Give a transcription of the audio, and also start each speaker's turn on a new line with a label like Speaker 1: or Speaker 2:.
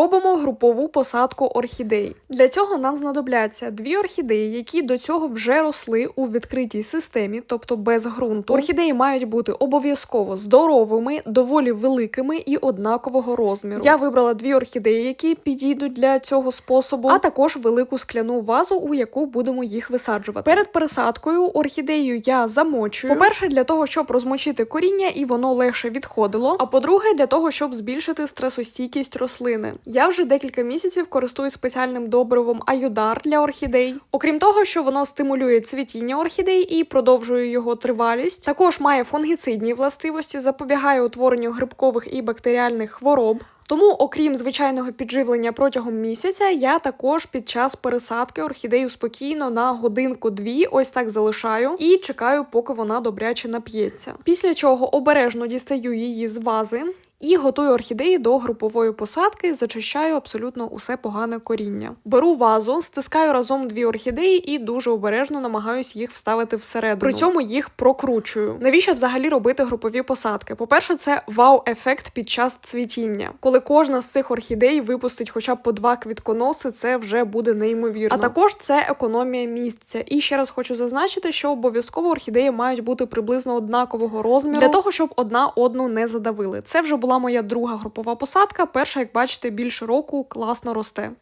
Speaker 1: Робимо групову посадку орхідей. Для цього нам знадобляться дві орхідеї, які до цього вже росли у відкритій системі, тобто без ґрунту. Орхідеї мають бути обов'язково здоровими, доволі великими і однакового розміру. Я вибрала дві орхідеї, які підійдуть для цього способу, а також велику скляну вазу, у яку будемо їх висаджувати. Перед пересадкою орхідею я замочую. По-перше, для того, щоб розмочити коріння і воно легше відходило. А по-друге, для того, щоб збільшити стресостійкість рослини. Я вже декілька місяців користуюсь спеціальним добривом аюдар для орхідей. Окрім того, що воно стимулює цвітіння орхідей і продовжує його тривалість. Також має фунгіцидні властивості, запобігає утворенню грибкових і бактеріальних хвороб. Тому, окрім звичайного підживлення протягом місяця, я також під час пересадки орхідею спокійно на годинку-дві ось так залишаю і чекаю, поки вона добряче нап'ється. Після чого обережно дістаю її з вази. І готую орхідеї до групової посадки, зачищаю абсолютно усе погане коріння. Беру вазу, стискаю разом дві орхідеї і дуже обережно намагаюсь їх вставити всередину. При цьому їх прокручую. Навіщо взагалі робити групові посадки? По-перше, це вау-ефект під час цвітіння. Коли кожна з цих орхідей випустить хоча б по два квітконоси, це вже буде неймовірно. А також це економія місця. І ще раз хочу зазначити, що обов'язково орхідеї мають бути приблизно однакового розміру для того, щоб одна одну не задавили. Це вже була моя друга групова посадка. Перша, як бачите, більше року класно росте.